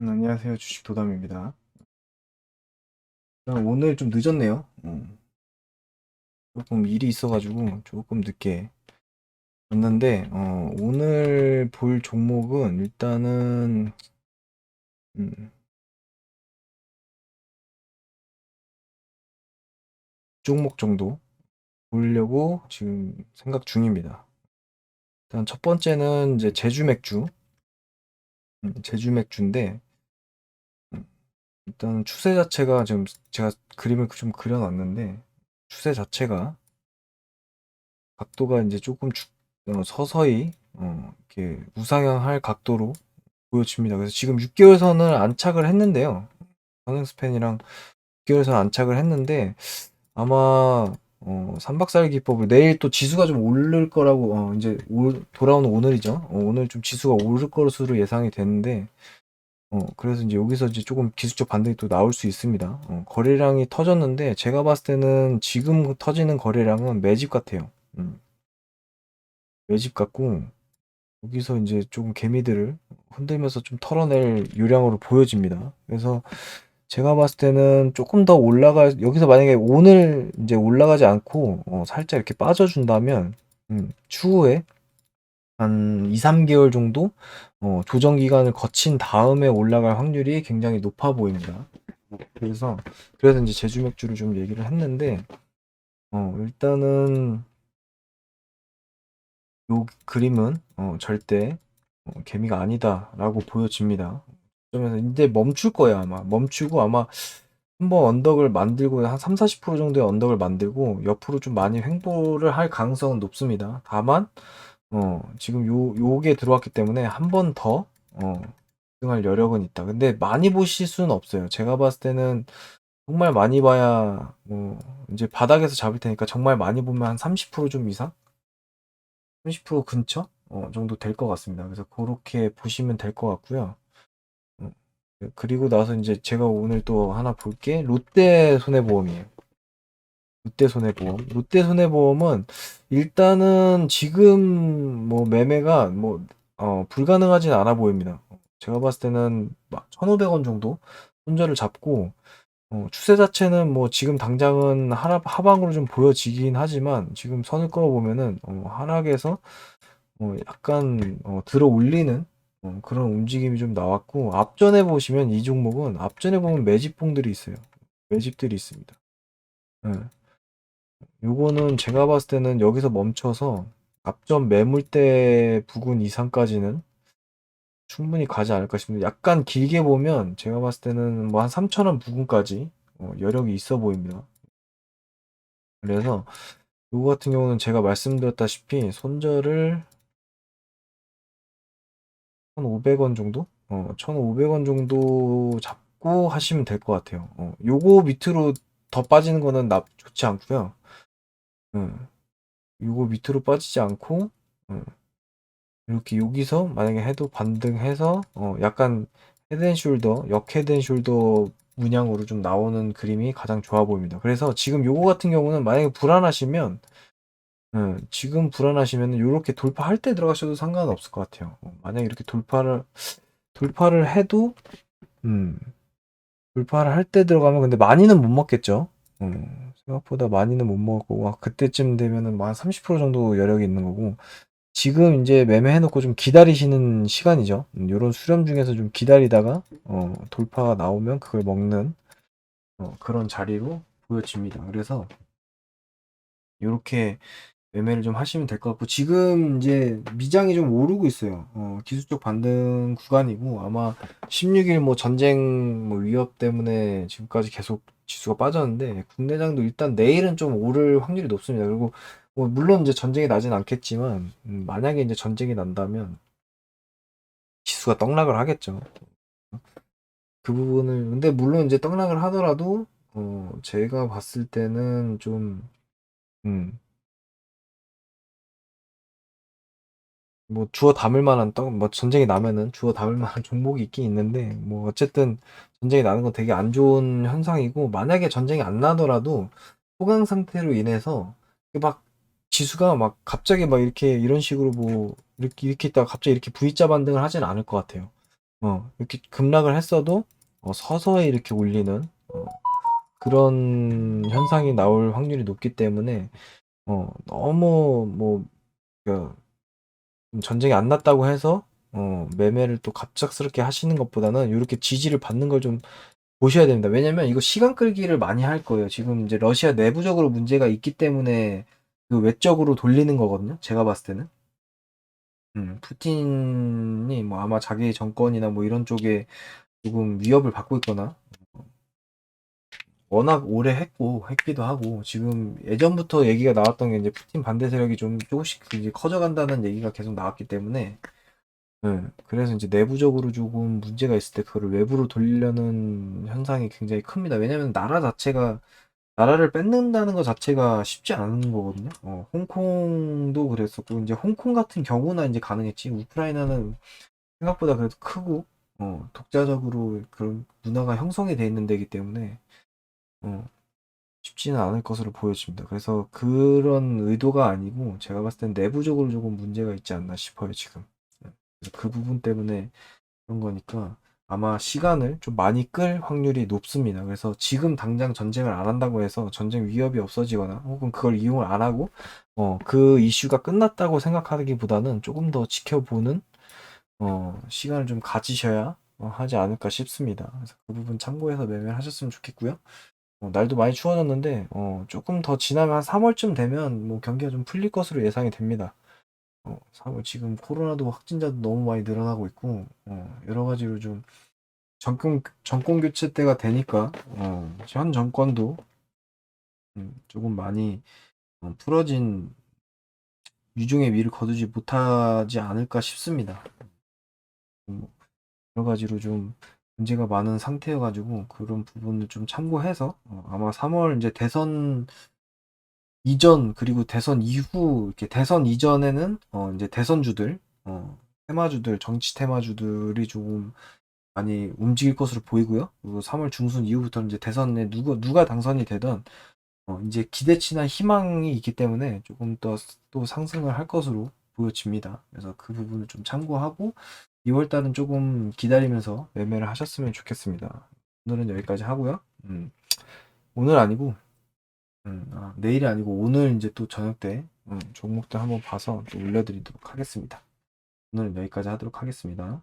음, 안녕하세요. 주식 도담입니다. 아, 오늘 좀 늦었네요. 음, 조금 일이 있어가지고 조금 늦게 왔는데, 어, 오늘 볼 종목은 일단은, 음, 종목 정도 보려고 지금 생각 중입니다. 일단 첫 번째는 이제 제주 맥주, 음, 제주 맥주인데, 음, 일단 추세 자체가 지금 제가 그림을 좀 그려놨는데, 추세 자체가 각도가 이제 조금 주- 어, 서서히 어, 이렇게 우상향할 각도로 보여집니다. 그래서 지금 6개월 선을 안착을 했는데요. 선행 스팬이랑 6개월 선 안착을 했는데 아마 어, 3박살 기법을 내일 또 지수가 좀 오를 거라고 어, 이제 올, 돌아오는 오늘이죠. 어, 오늘 좀 지수가 오를 것으로 예상이 되는데 어, 그래서 이제 여기서 이제 조금 기술적 반등이 또 나올 수 있습니다. 어, 거래량이 터졌는데 제가 봤을 때는 지금 터지는 거래량은 매집 같아요. 음. 외집 같고 여기서 이제 조금 개미들을 흔들면서 좀 털어낼 요량으로 보여집니다. 그래서 제가 봤을 때는 조금 더 올라가 여기서 만약에 오늘 이제 올라가지 않고 어, 살짝 이렇게 빠져준다면 음, 추후에 한 2, 3개월 정도 어, 조정 기간을 거친 다음에 올라갈 확률이 굉장히 높아 보입니다. 그래서 그래서 이제 제주 맥주를 좀 얘기를 했는데 어, 일단은 요 그림은 어, 절대 어, 개미가 아니다라고 보여집니다. 그러면서 이제 멈출 거예요 아마 멈추고 아마 한번 언덕을 만들고 한 3, 40% 정도의 언덕을 만들고 옆으로 좀 많이 횡보를 할 가능성은 높습니다. 다만 어, 지금 요 요게 들어왔기 때문에 한 번 더 어, 등할 여력은 있다. 근데 많이 보실 수는 없어요. 제가 봤을 때는 정말 많이 봐야 뭐 이제 바닥에서 잡을 테니까 정말 많이 보면 한 30%좀 이상 30% 근처 어, 정도 될 것 같습니다. 그래서 그렇게 보시면 될 것 같고요. 음, 그리고 나서 이제 제가 오늘 또 하나 볼게 롯데 손해보험이에요. 롯데 손해보험. 롯데 손해보험은 일단은 지금 뭐 매매가 뭐 어, 불가능하진 않아 보입니다. 제가 봤을 때는 막 1,500원 정도 손절을 잡고 어, 추세 자체는 뭐 지금 당장은 하락, 하방으로 좀 보여지긴 하지만 지금 선을 그어 보면은 어, 하락에서 어, 약간 어, 들어 올리는 어, 그런 움직임이 좀 나왔고 앞전에 보시면 이 종목은 앞전에 보면 매집봉들이 있어요. 매집들이 있습니다. 예. 요거는 제가 봤을 때는 여기서 멈춰서 앞전 매물대 부근 이상까지는 충분히 가지 않을까 싶습니다. 약간 길게 보면 제가 봤을 때는 뭐 한 3,000원 부근까지 어, 여력이 있어 보입니다. 그래서 요거 같은 경우는 제가 말씀드렸다시피 손절을 1,500원 정도? 어, 1,500원 정도 잡고 하시면 될 것 같아요. 어, 요거 밑으로 더 빠지는 거는 나 좋지 않고요. 음, 요거 밑으로 빠지지 않고 음, 이렇게 여기서 만약에 해도 반등해서 어, 약간 헤드앤숄더, 역 헤드앤숄더 문양으로 좀 나오는 그림이 가장 좋아 보입니다. 그래서 지금 요거 같은 경우는 만약에 불안하시면 음, 지금 불안하시면 이렇게 돌파할 때 들어가셔도 상관은 없을 것 같아요. 어, 만약에 이렇게 돌파를 돌파를 해도 음, 돌파를 할 때 들어가면 근데 많이는 못 먹겠죠. 음, 생각보다 많이는 못 먹고 아, 그때쯤 되면은 뭐 한30% 정도 여력이 있는 거고 지금 이제 매매해 놓고 좀 기다리시는 시간이죠. 음, 요런 수렴 중에서 좀 기다리다가 어, 돌파가 나오면 그걸 먹는 어, 그런 자리로 보여집니다. 그래서 요렇게 매매를 좀 하시면 될 것 같고 지금 이제 미장이 좀 오르고 있어요. 어, 기술적 반등 구간이고 아마 16일 뭐 전쟁 뭐 위협 때문에 지금까지 계속 지수가 빠졌는데 국내장도 일단 내일은 좀 오를 확률이 높습니다. 그리고 뭐 물론 이제 전쟁이 나진 않겠지만 음, 만약에 이제 전쟁이 난다면 지수가 떡락을 하겠죠. 그 부분을 근데 물론 이제 떡락을 하더라도 어, 제가 봤을 때는 좀 음, 뭐 주워 담을 만한 떡, 뭐 전쟁이 나면은 주워 담을 만한 종목이 있긴 있는데 뭐 어쨌든 전쟁이 나는 건 되게 안 좋은 현상이고 만약에 전쟁이 안 나더라도 소강 상태로 인해서 막 지수가 막 갑자기 막 이렇게 이런 식으로 뭐 이렇게 이렇게 있다가 갑자기 이렇게 V자 반등을 하진 않을 것 같아요. 어, 이렇게 급락을 했어도 어, 서서히 이렇게 올리는 어, 그런 현상이 나올 확률이 높기 때문에 어, 너무 뭐 그, 좀 전쟁이 안 났다고 해서 어, 매매를 또 갑작스럽게 하시는 것보다는 이렇게 지지를 받는 걸 좀 보셔야 됩니다. 왜냐면 이거 시간 끌기를 많이 할 거예요. 지금 이제 러시아 내부적으로 문제가 있기 때문에 그 외적으로 돌리는 거거든요. 제가 봤을 때는. 음, 푸틴이 뭐 아마 자기 정권이나 뭐 이런 쪽에 조금 위협을 받고 있거나 워낙 오래 했고 했기도 하고 지금 예전부터 얘기가 나왔던 게 이제 푸틴 반대 세력이 좀 조금씩 이제 커져간다는 얘기가 계속 나왔기 때문에 네, 그래서 이제 내부적으로 조금 문제가 있을 때 그거를 외부로 돌리려는 현상이 굉장히 큽니다. 왜냐면 나라 자체가 나라를 뺏는다는 것 자체가 쉽지 않은 거거든요. 어, 홍콩도 그랬었고 이제 홍콩 같은 경우나 이제 가능했지. 우크라이나는 생각보다 그래도 크고 어, 독자적으로 그런 문화가 형성이 돼 있는 데이기 때문에 어, 쉽지는 않을 것으로 보여집니다. 그래서 그런 의도가 아니고 제가 봤을 땐 내부적으로 조금 문제가 있지 않나 싶어요, 지금. 네. 그 부분 때문에 그런 거니까 아마 시간을 좀 많이 끌 확률이 높습니다. 그래서 지금 당장 전쟁을 안 한다고 해서 전쟁 위협이 없어지거나 혹은 그걸 이용을 안 하고 어, 그 이슈가 끝났다고 생각하기보다는 조금 더 지켜보는 어, 시간을 좀 가지셔야 어, 하지 않을까 싶습니다. 그래서 그 부분 참고해서 매매를 하셨으면 좋겠고요. 어, 날도 많이 추워졌는데 어, 조금 더 지나면 한 3월쯤 되면 뭐 경기가 좀 풀릴 것으로 예상이 됩니다. 어, 3월 지금 코로나도 확진자도 너무 많이 늘어나고 있고 어, 여러 가지로 좀 정권 정권 교체 때가 되니까 어, 현 정권도 음, 조금 많이 어, 풀어진 유종의 미를 거두지 못하지 않을까 싶습니다. 음, 여러 가지로 좀 문제가 많은 상태여가지고 그런 부분을 좀 참고해서 어, 아마 3월 이제 대선 이전 그리고 대선 이후 이렇게 대선 이전에는 어, 이제 대선주들 어, 테마주들 정치 테마주들이 조금 많이 움직일 것으로 보이고요. 그리고 3월 중순 이후부터는 이제 대선에 누가 누가 당선이 되던 어, 이제 기대치나 희망이 있기 때문에 조금 더 또 상승을 할 것으로 보여집니다. 그래서 그 부분을 좀 참고하고 2월 달은 조금 기다리면서 매매를 하셨으면 좋겠습니다. 오늘은 여기까지 하고요. 음, 오늘 아니고 음, 아, 내일이 아니고 오늘 이제 또 저녁 때 음, 종목들 한번 봐서 또 올려드리도록 하겠습니다. 오늘은 여기까지 하도록 하겠습니다.